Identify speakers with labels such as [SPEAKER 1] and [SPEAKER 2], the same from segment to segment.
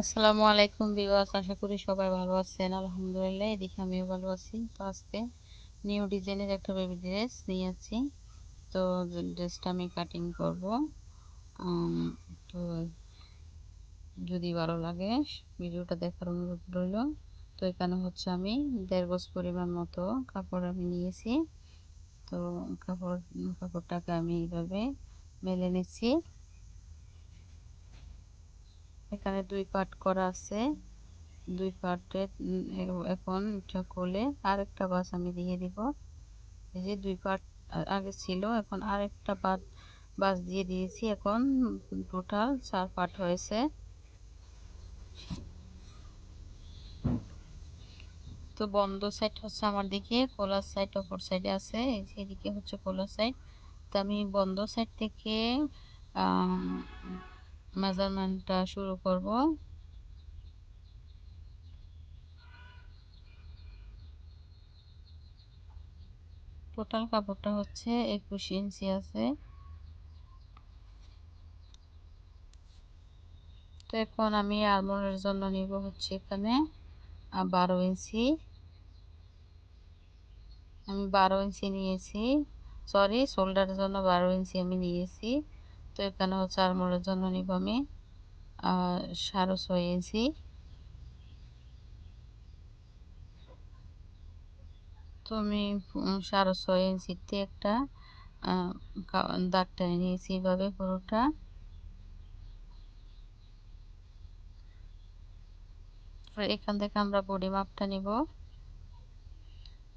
[SPEAKER 1] আসসালামু আলাইকুম বিওয়াস আশা করি সবাই ভালো আছেন। আলহামদুলিল্লাহ, এদিকে আমিও ভালো আছি। তো আজকে নিউ ডিজাইনের একটা বেবি ড্রেস নিয়ে নিয়েছি তো ড্রেসটা আমি কাটিং করব। তো যদি ভালো লাগে, ভিডিওটা দেখার অনুরোধ রইল। তো এখানে হচ্ছে আমি দেড় গজ পরিমাণ মতো কাপড় আমি নিয়েছি। তো কাপড়, কাপড়টাকে আমি এইভাবে মেলে নিচ্ছি। এখানে দুই পার্ট করা আছে। দুই পার্টে এখন এটা খুলে আরেকটা বাস আমি দিয়ে দিব। এই যে দুই পার্ট আগে ছিল, এখন আরেকটা পার্ট বাস দিয়ে দিয়েছি। এখন টোটাল চার পার্ট হয়েছে। তো বন্ধ সাইড হচ্ছে আমার দিকে, কোলার সাইড অপর সাইডে আছে। এদিকে হচ্ছে কোলার সাইড তো আমি বন্ধ সাইড থেকে মেজারমেন্টটা শুরু করব। টোটাল কাপড়টা হচ্ছে একুশ ইঞ্চি আছে। তো এখন আমি আলমোড়ের জন্য নিব হচ্ছে এখানে বারো ইঞ্চি। আমি বারো ইঞ্চি নিয়েছি, সরি, শোল্ডারের জন্য বারো ইঞ্চি আমি নিয়েছি। তো এখানে হচ্ছে ছয় ইঞ্চি তো আমি ছয় ইঞ্চিতে একটা নিয়েছি এইভাবে পুরোটা। এখান থেকে আমরা বডি মাপটা নিব।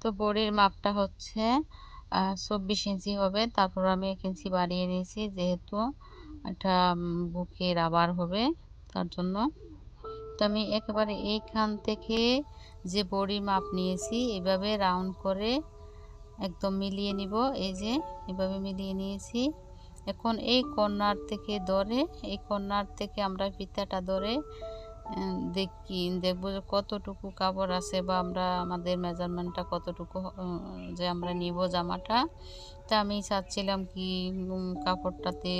[SPEAKER 1] তো বডির মাপটা হচ্ছে চব্বিশ ইঞ্চি হবে। তারপর আমি এক ইঞ্চি বাড়িয়ে নিয়েছি যেহেতু একটা বুকে রাবার হবে তার জন্য। তো আমি একেবারে এইখান থেকে যে বড়ির মাপ নিয়েছি এভাবে রাউন্ড করে একদম মিলিয়ে নিব। এই যে এভাবে মিলিয়ে নিয়েছি। এখন এই কর্নার থেকে ধরে, এই কর্নার থেকে আমরা ফিতাটা ধরে দেখি, দেখব যে কতটুকু কাপড় আছে বা আমরা আমাদের মেজারমেন্টটা কতটুকু যে আমরা নিব জামাটা। তা আমি চাচ্ছিলাম কি কাপড়টাতে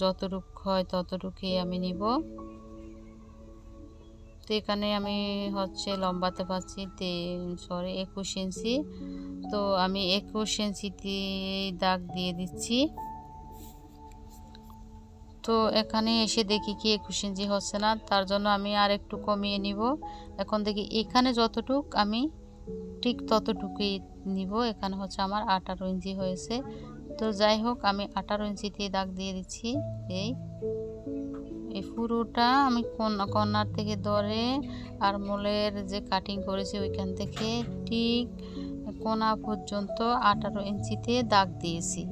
[SPEAKER 1] যতটুক হয় ততটুকুই আমি নিব। তো এখানে আমি হচ্ছে লম্বাতে পাচ্ছি তে সরি একুশ ইঞ্চি। তো আমি একুশ ইঞ্চিতে দাগ দিয়ে দিচ্ছি। তো এখানে এসে দেখি কি ইঞ্চি হচ্ছে না, তার জন্য আমি আর একটু কমিয়ে নিব। এখন দেখি এখানে যতটুক আমি ঠিক ততটুকুই নিব। এখানে হচ্ছে আমার আঠারো ইঞ্চি হয়েছে। তো যাই হোক, আমি আঠারো ইঞ্চিতে দাগ দিয়ে দিচ্ছি। এই এই পুরোটা আমি কর্নার থেকে ধরে আর মোলের যে কাটিং করেছি ওইখান থেকে ঠিক কোনা পর্যন্ত আঠারো ইঞ্চিতে দাগ দিয়েছি।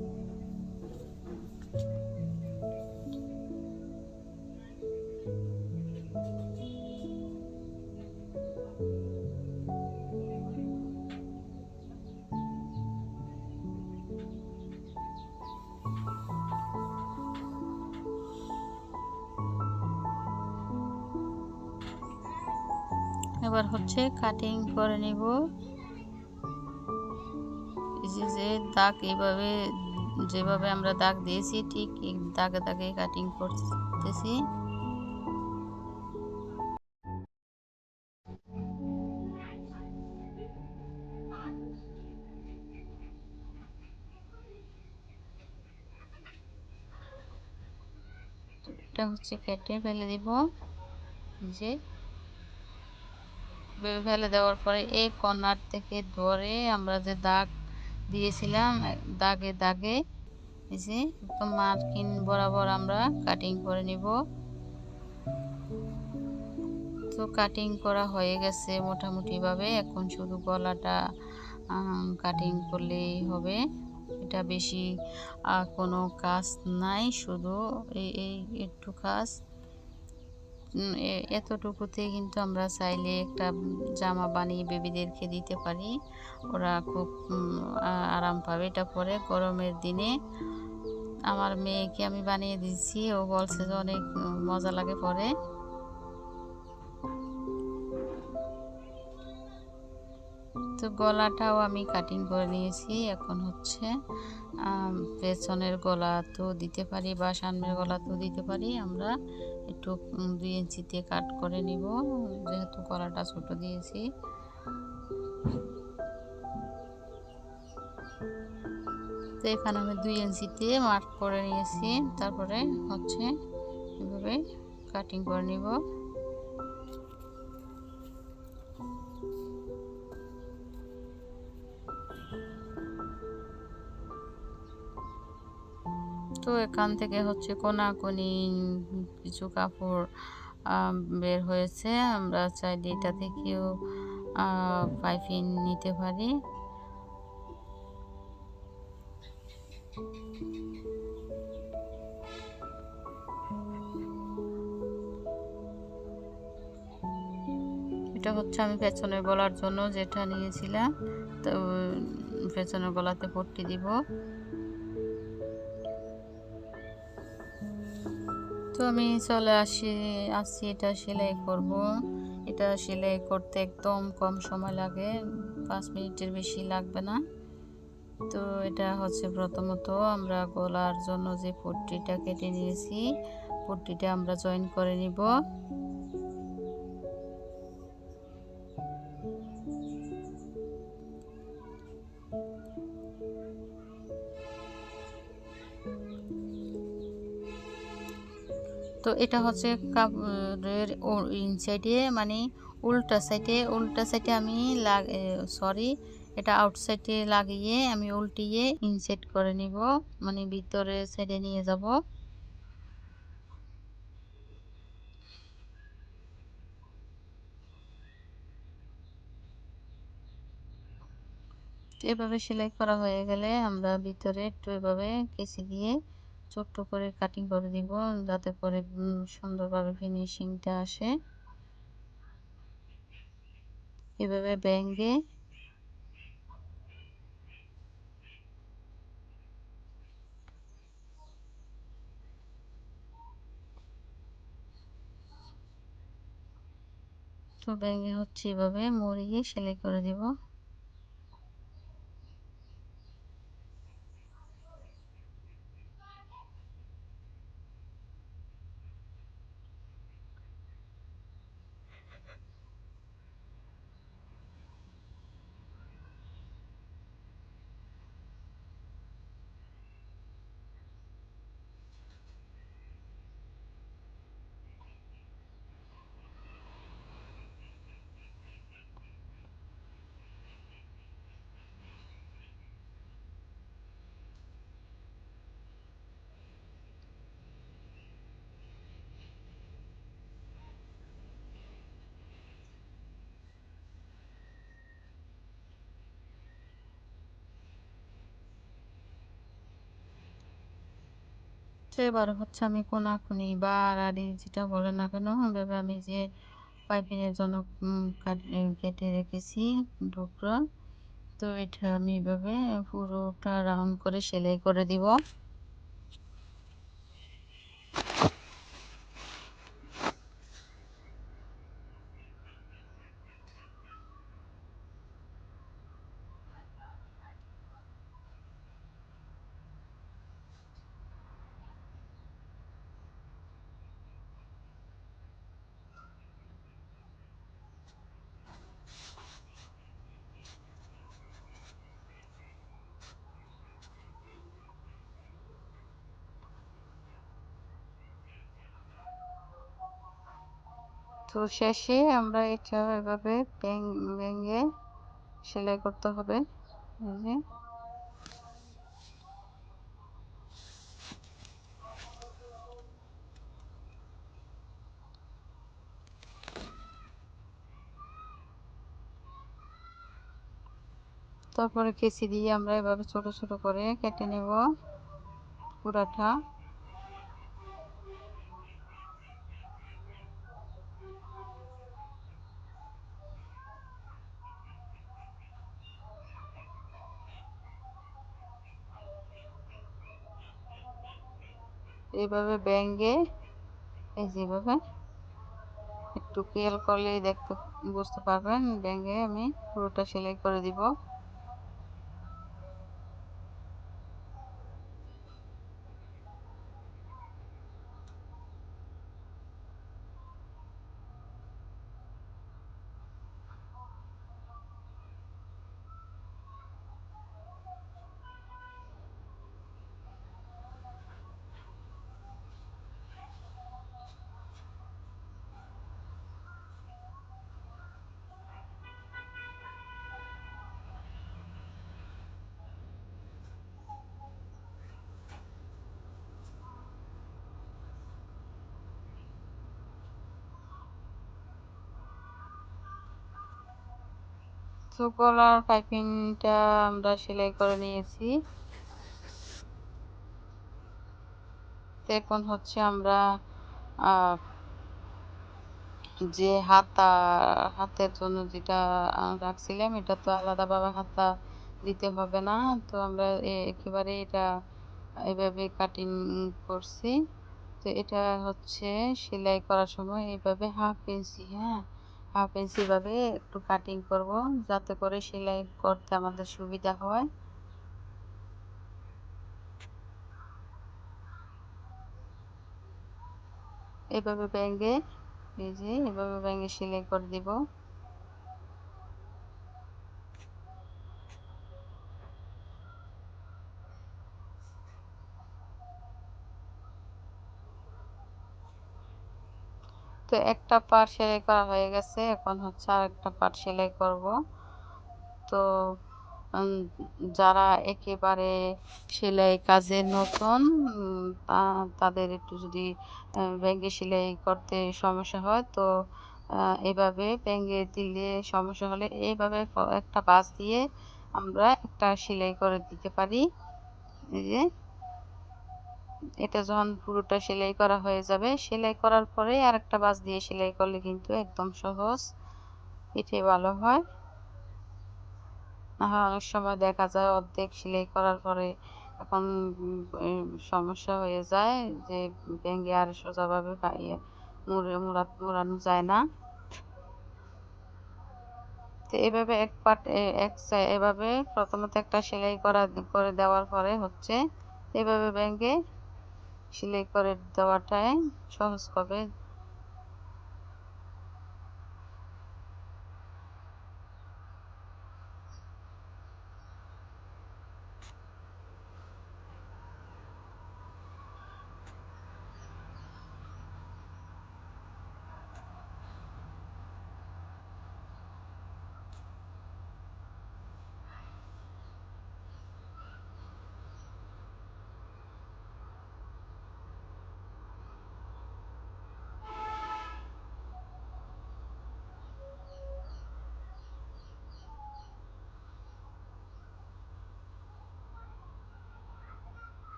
[SPEAKER 1] হচ্ছে কাটিং করে নিব। যে দাগ এইভাবে, যেভাবে আমরা দাগ দিয়েছি, ঠিক দাগে দাগে কাটিং করতেছি। এটা হচ্ছে কেটে ফেলে দিব। যে ফেলে দেওয়ার পরে এই কর্নার থেকে ধরে আমরা যে দাগ দিয়েছিলাম, দাগে দাগে যে একদম মার্কিন বরাবর আমরা কাটিং করে নিব। তো কাটিং করা হয়ে গেছে মোটামুটিভাবে। এখন শুধু গলাটা কাটিং করলেই হবে। এটা বেশি কোনো কাজ নাই, শুধু এই একটু কাজ। এতটুকুতে কিন্তু আমরা চাইলে একটা জামা বানিয়ে বেবিদেরকে দিতে পারি। ওরা খুব আরাম পাবে। এটা পরে গরমের দিনে আমার মেয়েকে আমি বানিয়ে দিচ্ছি। ও বলছে যে অনেক মজা লাগে পরে। তো গলাটাও আমি কাটিং করে নিয়েছি। এখন হচ্ছে পেছনের গলা তো দিতে পারি বা সামনের গলা তো দিতে পারি আমরা। একটু দুই ইঞ্চিতে কাট করে নিব। যেহেতু কলাটা ছোট দিয়েছি। তো এখানে আমি দুই ইঞ্চিতে মার্ক করে নিয়েছি। তারপরে হচ্ছে এভাবে কাটিং করে নিব। এখান থেকে হচ্ছে কোনাকুনি, কিছু কাপড় বের হয়েছে। আমরা চাইলে এটা থেকেও পাইপিং নিতে পারি। এটা হচ্ছে আমি পেছনের গলার জন্য যেটা নিয়েছিলাম, তো, পেছনের গলাতে পট্টি দিব। তো আমি চলে আসি, আসছি, এটা সেলাই করব। এটা সেলাই করতে একদম কম সময় লাগে, পাঁচ মিনিটের বেশি লাগবে না। তো এটা হচ্ছে প্রথমত আমরা গলার জন্য যে পট্টিটা কেটে নিয়েছি, পট্টিটা আমরা জয়েন করে নিব। এটা হচ্ছে কাপড়ের ইনসাইডে মানে উল্টা সাইডে উল্টা সাইডে আমি সরি এটা আউটসাইডে লাগিয়ে আমি উল্টিয়ে ইনসাইড করে নিব মানে ভিতরে সাইডে নিয়ে যাব। এভাবে সেলাই করা হয়ে গেলে আমরা ভিতরে একটু এভাবে কেচি দিয়ে ছোট্ট করে কাটিং করে দিব, যাতে করে সুন্দরভাবে ফিনিশিংটা আসে। এভাবে ব্যাঙ্গে তো ব্যাঙ্গে হচ্ছে এভাবে, মরিয়ে সেলাই করে দিব। এবার হচ্ছে আমি কোনাকুনি বা আড়াআড়ি যেটা বলে না কেন, এভাবে আমি যে পাইপিংয়ের জন্য কেটে রেখেছি টুকরো, তো এটা আমি এভাবে পুরোটা রাউন্ড করে সেলাই করে দিব। তো শেষে আমরা এটা এভাবে ভেঙে সেলাই করতে হবে। যে। তারপরে কেসি দিয়ে আমরা এভাবে ছোট ছোট করে কেটে নেব। পুরাটা। এইভাবে ব্যাঙ্গে এই যেভাবে একটু খেয়াল করলেই দেখতে, বুঝতে পারবেন ব্যাঙ্গে আমি পুরোটা সেলাই করে দিব। গলার পাইপিংটা আমরা সেলাই করে নিয়েছি। এখন হচ্ছে আমরা যে হাতা, হাতের জন্য যেটা রাখছিলাম, এটা তো আলাদাভাবে হাতা দিতে হবে না। তো আমরা একেবারে এটা এভাবে কাটিং করছি। তো এটা হচ্ছে সেলাই করার সময় এইভাবে হাফ ইঞ্চি হ্যাঁ? হাফ ইঞ্চি ভাবে একটু কাটিং করব, যাতে করে সেলাই করতে আমাদের সুবিধা হয়। এভাবে ব্যাঙ্গে, এই যে এভাবে ব্যাঙ্গে সেলাই করে দিব। তো একটা পার্ট সেলাই করা হয়ে গেছে, এখন হচ্ছে আর একটা পার্ট সেলাই করব। তো যারা একেবারে সেলাই কাজে নতুন তাদের একটু যদি ব্যাঙ্গে সেলাই করতে সমস্যা হয়, তো এভাবে ব্যাঙ্গে দিলে সমস্যা হলে এইভাবে একটা বাস দিয়ে আমরা একটা সেলাই করে দিতে পারি। এই যে এটা যখন পুরোটা সেলাই করা হয়ে যাবে, সেলাই করার পরে আর একটা বাস দিয়ে সেলাই করলে কিন্তু একদম সহজ। এটাই ভালো হয়। হ্যাঁ অনেক সময় দেখা যায় অর্ধেক সেলাই করার পরে এখন সমস্যা হয়ে যায় যে ভেঙে আর সোজাভাবে মুড়ে মুড়ানো যায় না। তো এভাবে এক পাট এক এভাবে প্রথমত একটা সেলাই করা, করে দেওয়ার পরে হচ্ছে এভাবে ব্যাঙ্গে সেলাই করে দেওয়াটাই সহজ হবে।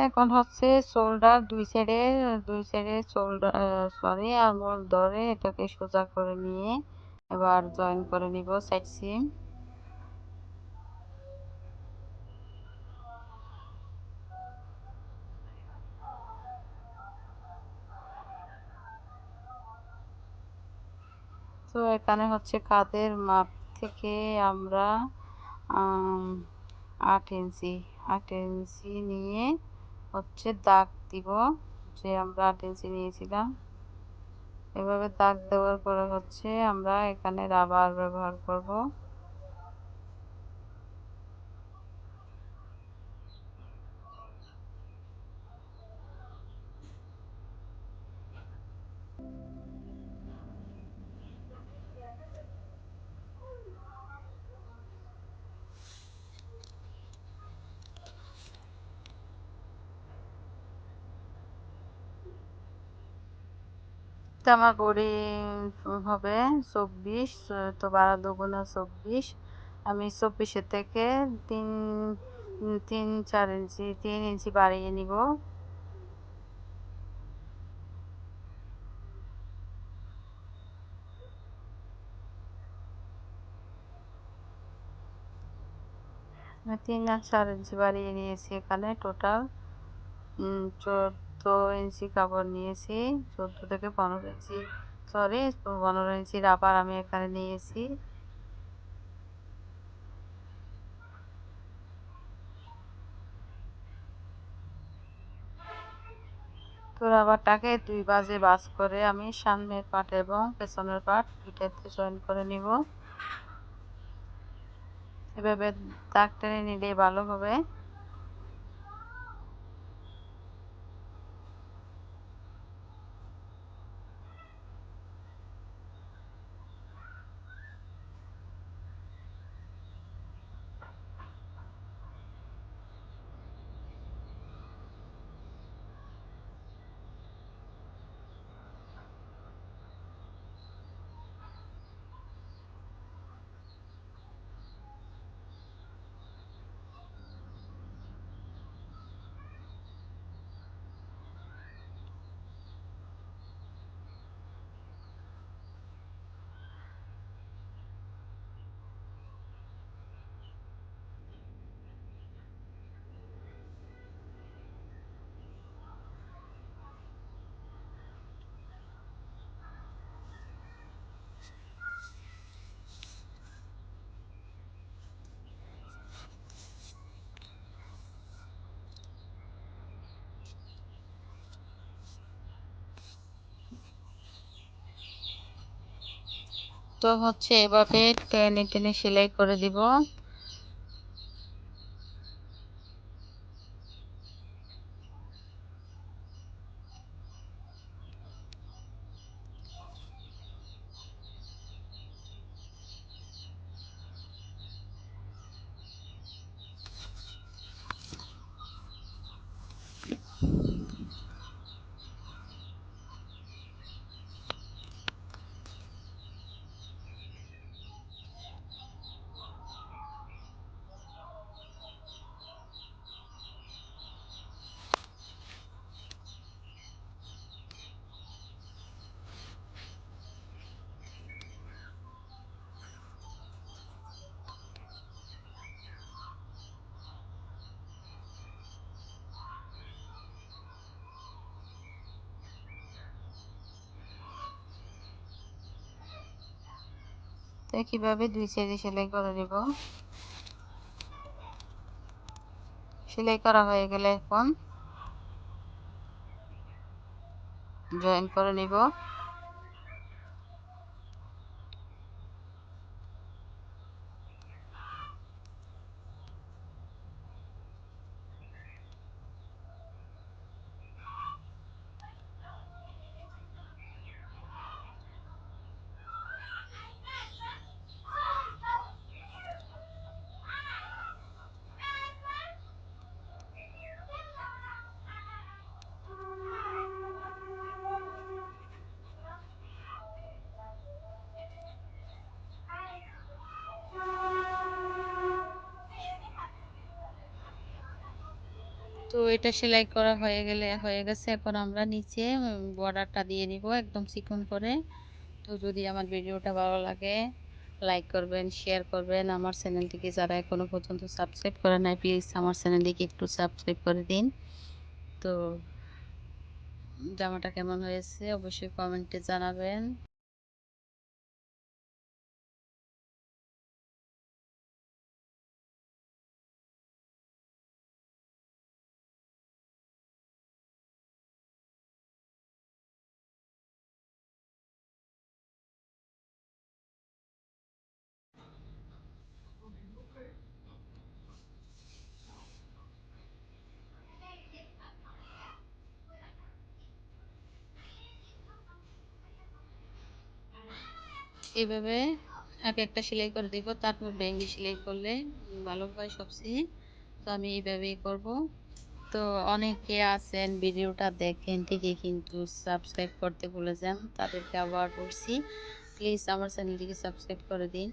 [SPEAKER 1] এখন হচ্ছে শোল্ডার দুই সাইডে দুই সাইডে শোল্ডার সরি আঙুল ধরে এটাকে সোজা করে নিয়ে এবার জয়েন করে নিব সাইড সিম তো এখানে হচ্ছে কাদের মাপ থেকে আমরা আট ইঞ্চি আট ইঞ্চি নিয়ে হচ্ছে দাগ দিব, যে আমরা আট ইঞ্চি নিয়েছিলাম। এভাবে দাগ দেওয়ার পরে হচ্ছে আমরা এখানে রাবার ব্যবহার করব। আমার বড়ি হবে চব্বিশ, তো বারো দুগুণা চব্বিশ। আমি চব্বিশের থেকে তিন তিন চার ইঞ্চি, তিন ইঞ্চি বাড়িয়ে নিব। তিন আর চার ইঞ্চি বাড়িয়ে নিয়েছি এখানে টোটাল চোদ্দ ইঞ্চি কাপড় নিয়েছি, চোদ্দ থেকে পনেরো ইঞ্চি সরি পনেরো ইঞ্চি রাবার আমি এখানে নিয়েছি। তো রাবারটাকে দুই বাজে বাস করে আমি সামনের পাট এবং পেছনের পাট দুইটাতে জয়েন করে নিব। এভাবে দাগ টেনে নিলে ভালো হবে। তো হচ্ছে এভাবে টেনে টেনে সেলাই করে দিব। তো কীভাবে দুই সাইডে সেলাই করে নিব? সেলাই করা হয়ে গেলে এখন জয়েন করে নিব। এটা সেলাই করা হয়ে গেলে, হয়ে গেছে। এখন আমরা নিচে বর্ডারটা দিয়ে নিব একদম চিকন করে। তো যদি আমার ভিডিওটা ভালো লাগে, লাইক করবেন, শেয়ার করবেন। আমার চ্যানেলটিকে যারা এখনও পর্যন্ত সাবস্ক্রাইব করে নাই, প্লিজ আমার চ্যানেলটিকে একটু সাবস্ক্রাইব করে দিন। তো জামাটা কেমন হয়েছে, অবশ্যই কমেন্টে জানাবেন। এইভাবে এক একটা সেলাই করে দিব, তারপর ভেঙে সেলাই করলে ভালো হয় সবচেয়ে। তো আমি এইভাবেই করব। তো অনেকে আছেন ভিডিওটা দেখেন, ঠিকই কিন্তু সাবস্ক্রাইব করতে ভুলে যান, তাদেরকে আবার বলছি প্লিজ আমার চ্যানেলটিকে সাবস্ক্রাইব করে দিন।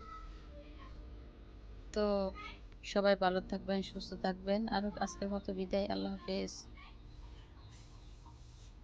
[SPEAKER 1] তো সবাই ভালো থাকবেন, সুস্থ থাকবেন, আর আজকের মতো বিদায়, আল্লাহ হাফেজ।